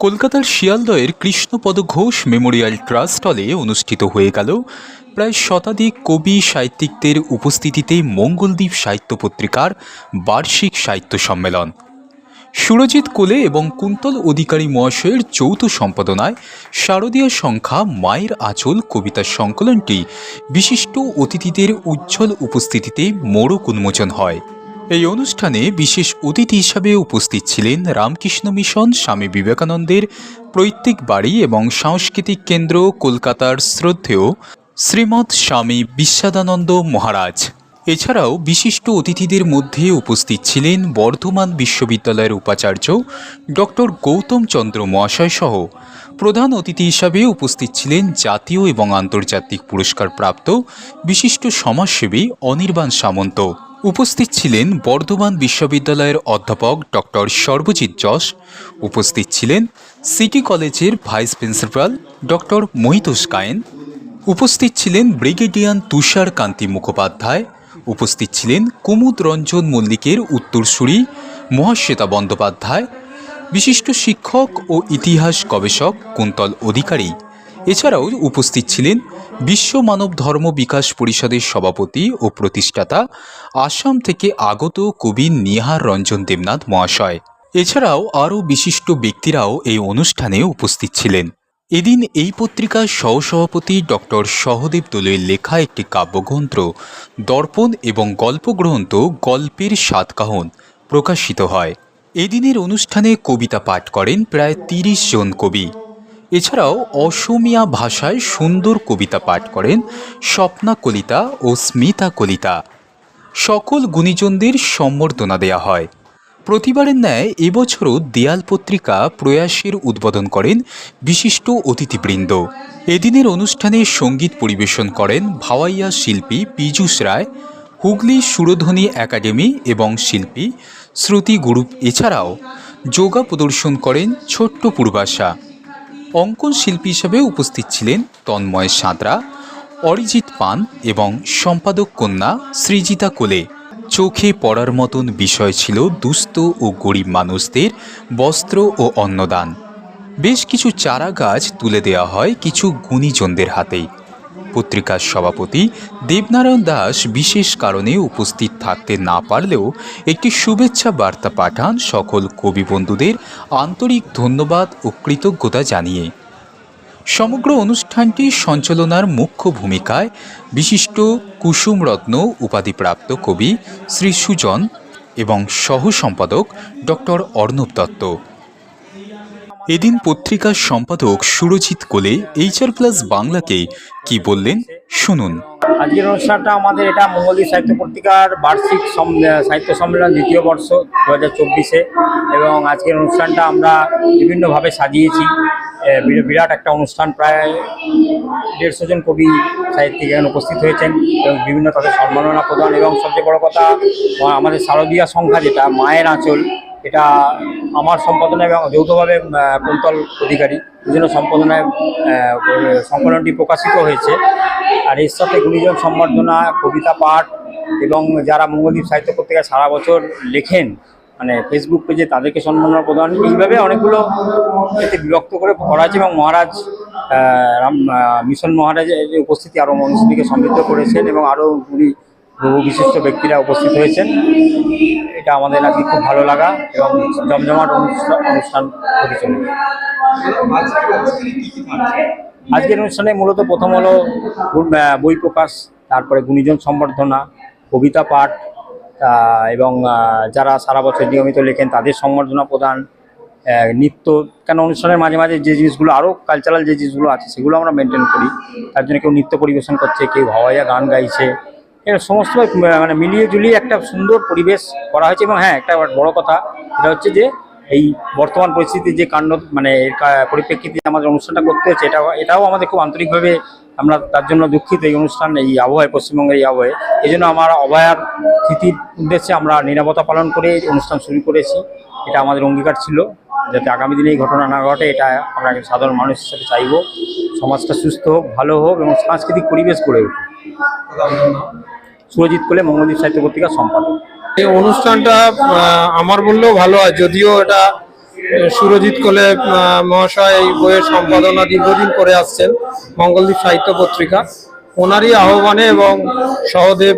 কলকাতার শিয়ালদয়ের Krishnapada Ghosh memorial trust হলে অনুষ্ঠিত হয়ে গেল প্রায় শতাধিক কবি সাহিত্যিকদের উপস্থিতিতে মঙ্গলদ্বীপ সাহিত্য পত্রিকার বার্ষিক সাহিত্য সম্মেলন। সুরজিৎ কোলে এবং কুন্তল অধিকারী মহাশয়ের যৌথ সম্পাদনায় শারদীয় সংখ্যা মায়ের আঁচল কবিতার সংকলনটি বিশিষ্ট অতিথিদের উজ্জ্বল উপস্থিতিতে মোড়ক উন্মোচন হয়। এই অনুষ্ঠানে বিশেষ অতিথি হিসাবে উপস্থিত ছিলেন রামকৃষ্ণ মিশন, স্বামী বিবেকানন্দের, প্রত্যেক বাড়ি এবং সাংস্কৃতিক কেন্দ্র, কলকাতার শ্রদ্ধেয় শ্রীমৎ স্বামী বিশ্বাদানন্দ মহারাজ। এছাড়াও বিশিষ্ট অতিথিদের মধ্যে উপস্থিত ছিলেন বর্ধমান বিশ্ববিদ্যালয়ের উপাচার্য ডক্টর গৌতম চন্দ্র মহাশয় সহ। প্রধান অতিথি হিসাবে উপস্থিত ছিলেন জাতীয় এবং আন্তর্জাতিক পুরস্কার প্রাপ্ত বিশিষ্ট সমাজসেবী অনির্বাণ সামন্ত। উপস্থিত ছিলেন বর্ধমান বিশ্ববিদ্যালয়ের অধ্যাপক ডক্টর সর্বজিৎ যশ। উপস্থিত ছিলেন সিটি কলেজের vice principal doctor Mohitosh Kayen. উপস্থিত ছিলেন ব্রিগেডিয়ান তুষার কান্তি মুখোপাধ্যায়। উপস্থিত ছিলেন কুমুদ রঞ্জন মল্লিকের উত্তরসূরি মহাশ্বেতা বন্দ্যোপাধ্যায়। বিশিষ্ট শিক্ষক ও ইতিহাস গবেষক কুন্তল অধিকারী। এছাড়াও উপস্থিত ছিলেন বিশ্ব মানব ধর্ম বিকাশ পরিষদের সভাপতি ও প্রতিষ্ঠাতা, আসাম থেকে আগত কবি নিহার রঞ্জন দেবনাথ মহাশয়। এছাড়াও আরও বিশিষ্ট ব্যক্তিরাও এই অনুষ্ঠানে উপস্থিত ছিলেন। এদিন এই পত্রিকার সহসভাপতি ডক্টর সহদেব দোলের লেখা একটি কাব্যগ্রন্থ, দর্পণ এবং গল্পগ্রন্থ গল্পের সাতকাহন প্রকাশিত হয়। এদিনের অনুষ্ঠানে কবিতা পাঠ করেন প্রায় তিরিশ জন কবি। এছাড়াও অসমিয়া ভাষায় সুন্দর কবিতা পাঠ করেন স্বপ্না কলিতা ও স্মিতা কলিতা। সকল গুণীজনদের সম্বর্ধনা দেয়া হয়। প্রতিবারের ন্যায় এবছরও দেয়াল পত্রিকা প্রয়াসের উদ্বোধন করেন বিশিষ্ট অতিথিবৃন্দ। এদিনের অনুষ্ঠানে সংগীত পরিবেশন করেন ভাওয়াইয়া শিল্পী পীযূষ রায়, হুগলি সুরধ্বনি একাডেমি এবং শিল্পী শ্রুতি গ্রুপ। এছাড়াও যোগা প্রদর্শন করেন ছোট্ট পূর্বাশা। অঙ্কন শিল্পী হিসেবে উপস্থিত ছিলেন তন্ময় সাঁতরা, অরিজিৎ পান এবং সম্পাদক কন্যা সৃজিতা কোলে। চোখে পড়ার মতন বিষয় ছিল দুস্থ ও গরিব মানুষদের বস্ত্র ও অন্নদান। বেশ কিছু চারা গাছ তুলে দেওয়া হয় কিছু গুণীজনদের হাতেই। পত্রিকার সভাপতি দেবনারায়ণ দাস বিশেষ কারণে উপস্থিত থাকতে না পারলেও একটি শুভেচ্ছা বার্তা পাঠান সকল কবি বন্ধুদের আন্তরিক ধন্যবাদ ও কৃতজ্ঞতা জানিয়ে। সমগ্র অনুষ্ঠানটি সঞ্চালনার মুখ্য ভূমিকায় বিশিষ্ট কুসুমরত্ন উপাধিপ্রাপ্ত কবি শ্রী সুজন এবং সহ সম্পাদক ডক্টর অর্ণব দত্ত। এদিন পত্রিকার সম্পাদক সুরজিৎ কোলে এইচআর প্লাস বাংলাকে কি বললেন শুনুন। আজকের অনুষ্ঠানটা আমাদের এটা মঙ্গলী সাহিত্য পত্রিকার বার্ষিক সাহিত্য সম্মেলন দ্বিতীয় বর্ষ দু হাজার চব্বিশে এবং আজকের অনুষ্ঠানটা আমরা বিভিন্নভাবে সাজিয়েছি। বিরাট একটা অনুষ্ঠান, প্রায় দেড়শো জন কবি সাহিত্যিক এখানে উপস্থিত হয়েছেন এবং বিভিন্ন তাদের সম্মাননা প্রদান এবং সবচেয়ে বড় কথা, আমাদের শারদীয়া সংখ্যা যেটা, মায়ের আঁচল এটা আমার সম্পাদনায় এবং যৌথভাবে কুন্তল অধিকারী দুজন্য সম্পাদনায় সংকলনটি প্রকাশিত হয়েছে। আর এর সাথে গুণীজন সম্বর্ধনা, কবিতা পাঠ এবং যারা মঙ্গলদ্বীপ সাহিত্য পত্রিকায় সারা বছর লেখেন মানে ফেসবুক পেজে তাদেরকে সম্মাননা প্রদান, এইভাবে অনেকগুলো এতে বিভক্ত করে করা হয়েছে এবং মহারাজ মিশন মহারাজের উপস্থিতি আরও মনুষ্যটিকে সমৃদ্ধ করেছেন এবং আরও উনি বহু বিশিষ্ট ব্যক্তিরা উপস্থিত হয়েছেন। এটা আমাদের আজকে খুব ভালো লাগা এবং জমজমাট অনুষ্ঠান অনুষ্ঠান আজকের অনুষ্ঠানে মূলত প্রথম হলো বই প্রকাশ, তারপরে গুণীজন সম্বর্ধনা, কবিতা পাঠ এবং যারা সারা বছর নিয়মিত লেখেন তাদের সম্বর্ধনা প্রদান নৃত্য, কেন অনুষ্ঠানের মাঝে মাঝে যে জিনিসগুলো আরও কালচারাল যে জিনিসগুলো আছে, সেগুলো আমরা মেনটেন করি। তার জন্য কেউ নৃত্য পরিবেশন করছে, কেউ হাওয়াইয়া গান গাইছে সমস্ত মানে মিলিয়ে জুলিয়ে একটা সুন্দর পরিবেশ করা হয়েছে এবং হ্যাঁ একটা বড় কথা এটা হচ্ছে যে এই বর্তমান পরিস্থিতির যে কাণ্ড মানে এর পরিপ্রেক্ষিতে আমাদের অনুষ্ঠানটা করতে হচ্ছে এটা এটাও আমাদের খুব আন্তরিকভাবে আমরা তার জন্য দুঃখিত এই অনুষ্ঠান, এই আবহাওয়ায়, পশ্চিমবঙ্গের এই আবহাওয়ায়। এই জন্য আমার অভয়ার স্মৃতির উদ্দেশ্যে আমরা নিরাপত্তা পালন করে অনুষ্ঠান শুরু করেছি। এটা আমাদের অঙ্গীকার ছিল, যাতে আগামী দিনে এই ঘটনা না ঘটে, এটা আমরা সাধারণ মানুষ হিসেবে চাইব। সমাজটা সুস্থ হোক, ভালো হোক এবং সাংস্কৃতিক পরিবেশ গড়ে উঠুক। সুরজিৎ কোলে মঙ্গলদ্বীপ সাহিত্য পত্রিকার সম্পাদক। এই অনুষ্ঠানটা আমার বললেও ভালো হয়, যদিও এটা সুরজিৎ কোলে মহাশয় এই বইয়ের সম্পাদনা দীর্ঘদিন করে আসছেন মঙ্গলদ্বীপ সাহিত্য পত্রিকা। ওনারই আহ্বানে এবং সহদেব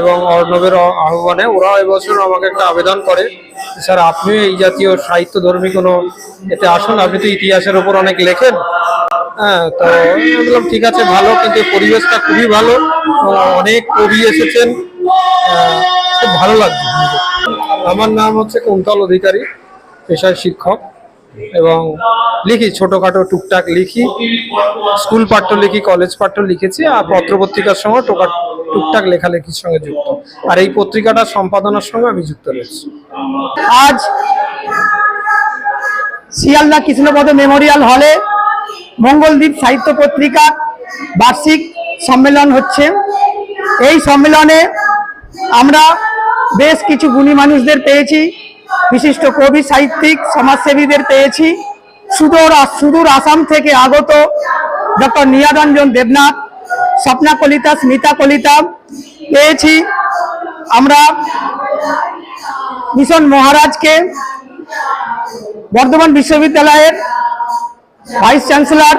এবং অর্ণবের আহ্বানে ওরা এবছর আমাকে একটা আবেদন করে, স্যার আপনিও এই জাতীয় সাহিত্য ধর্মী কোনো এতে আসুন, আপনি তো ইতিহাসের ওপর অনেক লেখেন। হ্যাঁ তো বললাম ঠিক আছে, ভালো, কিন্তু পরিবেশটা খুবই ভালো। অনেক কবি এসেছেন। খুব ভালো লাগছে আমার নাম হচ্ছে কুন্তল অধিকারী, পেশায় শিক্ষক, এবং লিখি, ছোটখাটো টুকটাক লিখি, স্কুল পাঠ্য লিখি কলেজ পাঠ্য লিখেছি, আর পত্রপত্রিকার সঙ্গে টোকা, টুকটাক লেখালেখির সঙ্গে যুক্ত। আর এই পত্রিকাটার সম্পাদনার সঙ্গে আমি যুক্ত রয়েছি। আজ শিয়ালদা কৃষ্ণপদ মেমোরিয়াল হলে মঙ্গলদ্বীপ সাহিত্য পত্রিকা বার্ষিক সম্মেলন হচ্ছে। এই সম্মেলনে আমরা বেশ কিছু গুণী মানুষদের পেয়েছি, বিশিষ্ট কবি, সাহিত্যিক, সমাজসেবীদের পেয়েছি। সুদূর সুদূর আসাম থেকে আগত ডক্টর নিয়ারঞ্জন দেবনাথ, স্বপ্না কলিতা, স্মিতা কলিতা পেয়েছি। আমরা মিশন মহারাজকে বর্ধমান বিশ্ববিদ্যালয়ের ভাইস চ্যান্সেলর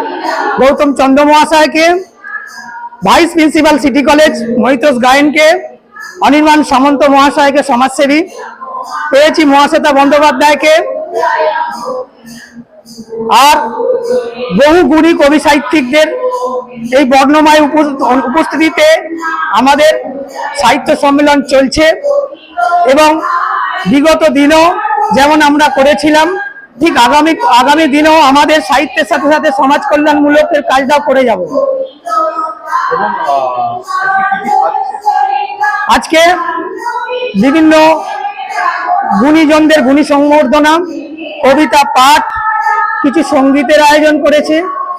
গৌতম চন্দ্র মহাশয়কে vice principal city college Mohitosh গায়েনকে Anirban Samanta মহাশয়কে সমাজসেবী পেয়েছি মহাশ্বেতা বন্দ্যোপাধ্যায়কে আর বহু গুণী কবি সাহিত্যিকদের এই বর্ণময় উপ- উপস্থিতিতে আমাদের সাহিত্য সম্মেলন চলছে এবং বিগত দিনও যেমন আমরা করেছিলাম ঠিক আগামী আগামী দিনেও আমাদের সাহিত্যের সাথে সাথে সমাজ কল্যাণমূলকের কাজটাও করে যাব। আজকে বিভিন্ন গুণীজনদের গুণী সংবর্ধনা কবিতা পাঠ কিছু সঙ্গীতের আয়োজন করেছে।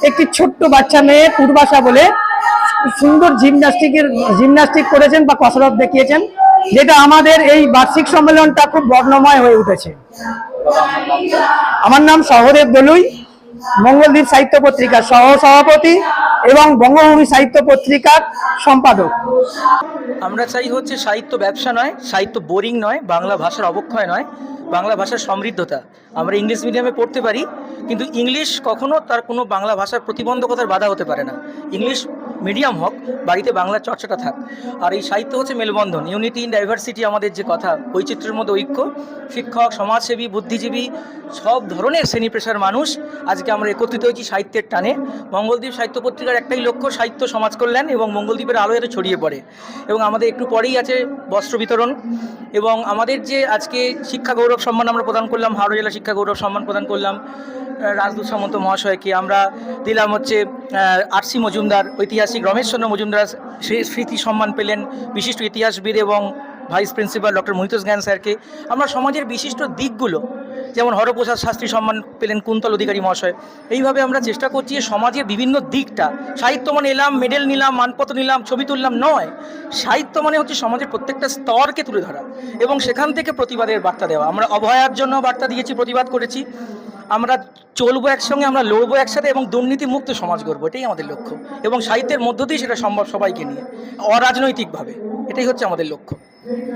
একটি ছোট্ট বাচ্চা মেয়ে পূর্বাশা বলে সুন্দর জিমন্যাস্টিকের জিমন্যাস্টিক করেছেন বা কসরত দেখিয়েছেন যেটা আমাদের এই বার্ষিক সম্মেলনটা খুব বর্ণময় হয়ে উঠেছে। আমার নাম সহদেব দলুই মঙ্গলদ্বীপ সাহিত্য পত্রিকার সহ সভাপতি এবং বঙ্গভূমি সাহিত্য পত্রিকার সম্পাদক। আমরা চাই হচ্ছে সাহিত্য ব্যবসা নয়, সাহিত্য বোরিং নয়, বাংলা ভাষার অবক্ষয় নয়, বাংলা ভাষার সমৃদ্ধতা। আমরা ইংলিশ মিডিয়ামে পড়তে পারি, কিন্তু ইংলিশ কখনো তার কোনো বাংলা ভাষার প্রতিবন্ধকতার বাধা হতে পারে না। ইংলিশ মিডিয়াম হোক, বাড়িতে বাংলা চর্চাটা থাক। আর এই সাহিত্য হচ্ছে মেলবন্ধন, ইউনিটি ইন ডাইভার্সিটি আমাদের যে কথা, বৈচিত্র্যের মধ্যে ঐক্য, শিক্ষক, সমাজসেবী, বুদ্ধিজীবী, সব ধরনের শ্রেণি পেশার মানুষ আজকে আমরা একত্রিত হয়েছি সাহিত্যের টানে। মঙ্গলদ্বীপ সাহিত্য পত্রিকার একটাই লক্ষ্য, সাহিত্য সমাজ কল্যাণ এবং মঙ্গলদ্বীপের আলো যাতে ছড়িয়ে পড়ে। এবং আমাদের একটু পরেই আছে বস্ত্র বিতরণ এবং আমাদের যে আজকে শিক্ষা গৌরব সম্মান আমরা প্রদান করলাম, হাওড়া জেলা শিক্ষা গৌরব সম্মান প্রদান করলাম রাজদূত সামন্ত মহাশয়কে। আমরা দিলাম হচ্ছে আরসি মজুমদার, ঐতিহাসিক রমেশচন্দ্র মজুমদার স্মৃ- স্মৃতি সম্মান পেলেন বিশিষ্ট ইতিহাসবিদ এবং ভাইস প্রিন্সিপাল ডক্টর মহিতোষ জ্ঞান স্যারকে। আমরা সমাজের বিশিষ্ট দিকগুলো, যেমন হরপ্রসাদ শাস্ত্রী সম্মান পেলেন কুন্তল অধিকারী মহাশয়, এইভাবে আমরা চেষ্টা করছি সমাজের বিভিন্ন দিকটা, সাহিত্য মানে এলাম মেডেল নিলাম, মানপত্র নিলাম, ছবি তুললাম নয়, সাহিত্য মানে হচ্ছে সমাজের প্রত্যেকটা স্তরকে তুলে ধরা এবং সেখান থেকে প্রতিবাদের বার্তা দেওয়া। আমরা অভয়ার জন্য বার্তা দিয়েছি, প্রতিবাদ করেছি। আমরা চলবো একসঙ্গে, আমরা লড়বো একসাথে এবং দুর্নীতিমুক্ত সমাজ গড়বো, এটাই আমাদের লক্ষ্য। এবং সাহিত্যের মধ্য দিয়ে সেটা সম্ভব সবাইকে নিয়ে, অরাজনৈতিকভাবে, এটাই হচ্ছে আমাদের লক্ষ্য।